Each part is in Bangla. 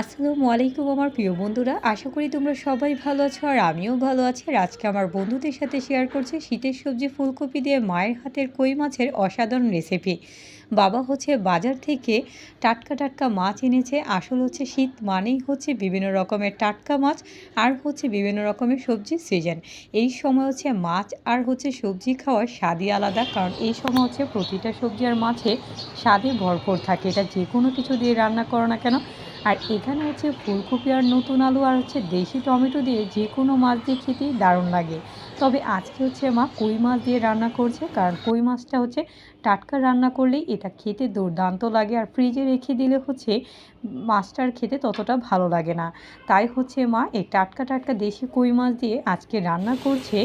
আসসালামু আলাইকুম আমার প্রিয় বন্ধুরা, আশা করি তোমরা সবাই ভালো আছো আর আমিও ভালো আছি। আর আজকে আমার বন্ধুদের সাথে শেয়ার করছি শীতের সবজি, ফুলকপি দিয়ে মায়ের হাতের কই মাছের অসাধারণ রেসিপি বাবা হচ্ছে বাজার থেকে টাটকা টাটকা মাছ এনেছে, আসল হচ্ছে শীত মানেই হচ্ছে বিভিন্ন রকমের টাটকা মাছ আর হচ্ছে বিভিন্ন রকমের সবজি সিজন এই সময় হচ্ছে মাছ আর হচ্ছে সবজি খাওয়ার স্বাদই আলাদা, কারণ এই সময় হচ্ছে প্রতিটা সবজি আর মাছে স্বাদে ভরপুর থাকে। এটা যে কোনো কিছু দিয়ে রান্না করো না কেন আর এখানে হচ্ছে ফুলকপি আর নতুন আলু আর হচ্ছে দেশি টমেটো দিয়ে যে কোনো মাছ দিয়ে খেতেই দারুণ লাগে। তবে আজকে হচ্ছে মা কই মাছ দিয়ে রান্না করছে, কারণ কই মাছটা হচ্ছে টাটকা রান্না করলেই এটা খেতে দুর্দান্ত লাগে আর ফ্রিজে রেখে দিলে হচ্ছে মাছটার খেতে ততটা ভালো লাগে না। তাই হচ্ছে মা এই টাটকা টাটকা দেশি কই মাছ দিয়ে আজকে রান্না করছে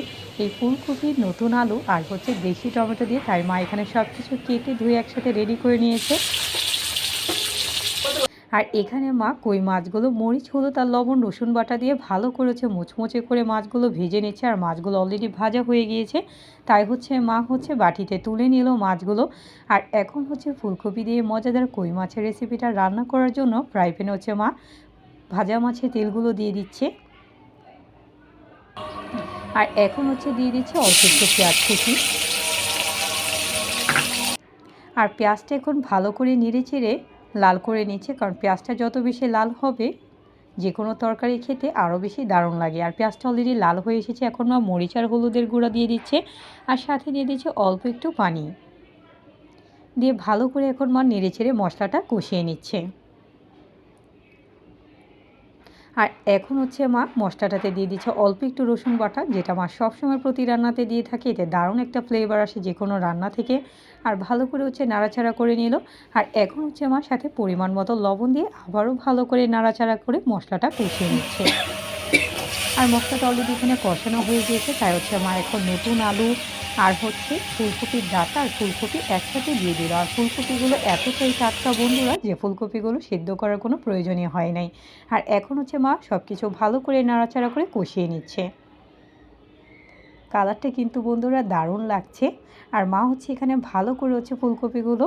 এই ফুলকপির নতুন আলু আর হচ্ছে দেশি টমেটো দিয়ে। তাই মা এখানে সব কিছু কেটে ধুয়ে একসাথে রেডি করে নিয়েছে। আর এখানে মা কই মাছগুলো, মরিচ, হলুদ আর লবণ, রসুন বাটা দিয়ে ভালো করেছে, মুচমুচে করে মাছগুলো ভেজে নিচ্ছে আর মাছগুলো অলরেডি ভাজা হয়ে গিয়েছে। তাই হচ্ছে মা হচ্ছে বাটিতে তুলে নিল মাছগুলো আর এখন হচ্ছে ফুলকপি দিয়ে মজাদার কই মাছের রেসিপিটা রান্না করার জন্য ফ্রাই প্যানে হচ্ছে মা ভাজা মাছের তেলগুলো দিয়ে দিচ্ছে। আর এখন হচ্ছে দিয়ে দিচ্ছে অল্প একটু পেঁয়াজ কুচি। আর পেঁয়াজটা এখন ভালো করে নেড়ে চেড়ে লাল করে নিচ্ছে, কারণ পেঁয়াজটা যত বেশি লাল হবে যে কোনো তরকারি খেতে আরও বেশি দারুণ লাগে। আর পেঁয়াজটা অলরেডি লাল হয়ে এসেছে, এখন মা মরিচ আর হলুদের গুঁড়া দিয়ে দিচ্ছে, আর সাথে দিয়ে দিচ্ছে অল্প একটু পানি। দিয়ে ভালো করে এখন মা নেড়ে ছেড়ে মশলাটা কষিয়ে নিচ্ছে। আর এখন হচ্ছে মা মশলাটাতে দিয়ে দিচ্ছে অল্প একটু রসুন বাটা, যেটা মা সবসময় প্রতি রান্নাতে দিয়ে থাকে। এতে দারুণ একটা ফ্লেভার আসে যে কোনো রান্না থেকে। আর ভালো করে হচ্ছে নাড়াচাড়া করে নিল। আর এখন হচ্ছে আমার সাথে পরিমাণ মতো লবণ দিয়ে আবারও ভালো করে নাড়াচাড়া করে মশলাটা কষিয়ে নিচ্ছে। আর মশলাটা অলরেডি এখানে কষানো হয়ে গিয়েছে, তাই হচ্ছে মা এখন নতুন আলু আর হচ্ছে ফুলকপির ডাটা আর ফুলকপি একসাথে দিয়ে দিল। আর ফুলকপিগুলো এতটাই টাটকা বন্ধুরা যে ফুলকপিগুলো সেদ্ধ করার কোনো প্রয়োজনই হয় নাই। আর এখন হচ্ছে মা সব কিছু ভালো করে নাড়াচাড়া করে কষিয়ে নিচ্ছে। কালারটা কিন্তু বন্ধুরা দারুণ লাগছে। আর মা হচ্ছে এখানে ভালো করে হচ্ছে ফুলকপিগুলো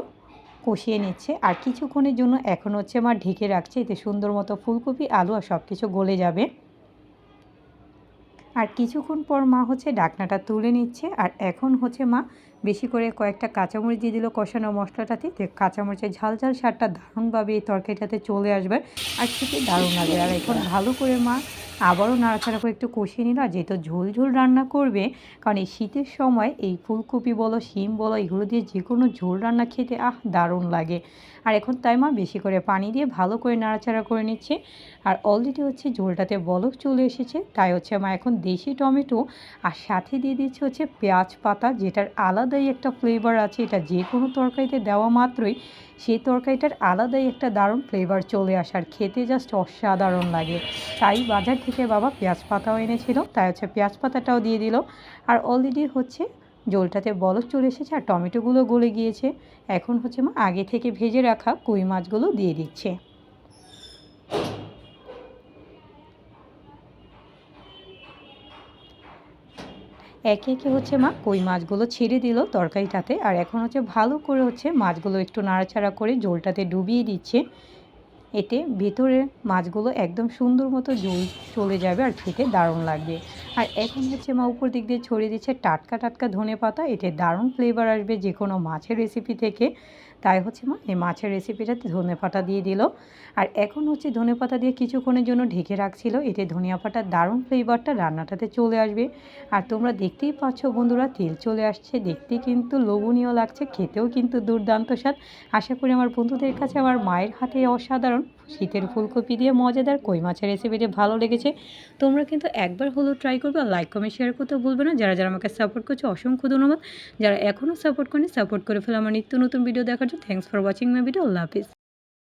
কষিয়ে নিচ্ছে। আর কিছুক্ষণের জন্য এখন হচ্ছে মা ঢেকে রাখছে। এতে সুন্দর মতো ফুলকপি, আলু আর সব কিছু গলে যাবে। আর কিছুক্ষণ পর মা হচ্ছে ডাকনাটা তুলে নিচ্ছে আর এখন হচ্ছে মা বেশি করে কয়েকটা কাঁচামরিচ দিয়ে দিল কষানো মশলাটাতে। কাঁচামরিচের ঝাল ঝাল সারটা দারুণভাবে এই তরকারিটাতে চলে আসবে। আর খেতে দারুণ লাগবে আর এখন ভালো করে মা আবারও নাড়াচাড়া করে একটু কষিয়ে নিল। আর যেহেতু ঝোল ঝোল রান্না করবে, কারণ এই শীতের সময় এই ফুলকপি বলো, শিম বলো, এগুলো দিয়ে যে কোনো ঝোল রান্না খেতে, আহ, দারুণ লাগে। আর এখন তাই মা, বেশি করে পানি দিয়ে ভালো করে নাড়াচাড়া করে নিচ্ছে। আর অলরেডি হচ্ছে ঝোলটাতে বলক চলে এসেছে, তাই হচ্ছে মা, এখন দেশি টমেটো আর সাথে দিয়ে দিচ্ছে হচ্ছে পেঁয়াজ পাতা, যেটার আলাদাই একটা ফ্লেভার আছে। এটা যে কোনো তরকারিতে দেওয়া মাত্রই সেই তরকারিটার আলাদাই একটা দারুণ ফ্লেভার চলে আসার খেতে জাস্ট অসাধারণ লাগে। তাই বাজার থেকে বাবা পেঁয়াজ পাতাও এনেছিল, তাই হচ্ছে পেঁয়াজ পাতাটাও দিয়ে দিল। আর অলরেডি হচ্ছে জলটাতে বলক চলে এসেছে আর টমেটোগুলো গলে গিয়েছে। এখন হচ্ছে মা আগে থেকে ভেজে রাখা কই মাছগুলো দিয়ে দিচ্ছে। একে একে হচ্ছে মা কই মাছগুলো ছেড়ে দিল তরকারিটাতে। আর এখন হচ্ছে ভালো করে হচ্ছে মাছগুলো একটু নাড়াচাড়া করে জলটাতে ডুবিয়ে দিচ্ছে। এতে ভেতরে মাছগুলো একদম সুন্দর মতো জল চলে যাবে আর খেতে দারুণ লাগবে। আর এখন হচ্ছে মা উপর দিক দিয়ে ছড়িয়ে দিচ্ছে টাটকা টাটকা ধনে পাতা। এতে দারুণ ফ্লেভার আসবে যে কোনো মাছের রেসিপি থেকে। তাই হচ্ছে মা, এই মাছের রেসিপিটাতে ধনে পাতা দিয়ে দিল। আর এখন হচ্ছে ধনে পাতা দিয়ে কিছুক্ষণের জন্য ঢেকে রাখছিল। এতে ধনিয়া পাতার দারুণ ফ্লেভারটা রান্নাটাতে চলে আসবে। আর তোমরা দেখতেই পাচ্ছ বন্ধুরা, তেল চলে আসছে। দেখতে কিন্তু লোভনীয় লাগছে, খেতেও কিন্তু দুর্দান্ত স্বাদ। আশা করি আমার বন্ধুদের কাছে আমার মায়ের হাতে অসাধারণ শীতের ফুলকপি দিয়ে মজাদার কই মাছের রেসিপিটি ভালো লেগেছে। তোমরা কিন্তু একবার হলেও ট্রাই করবে আর লাইক কমেন্ট শেয়ার করতে ভুলবে না। যারা যারা আমাকে সাপোর্ট করছে, অসংখ্য ধন্যবাদ। যারা এখনও সাপোর্ট করেনি সাপোর্ট করে ফেলে। আমার নিত্য নতুন ভিডিও দেখার জন্য। Thanks for watching my video Allah Hafiz.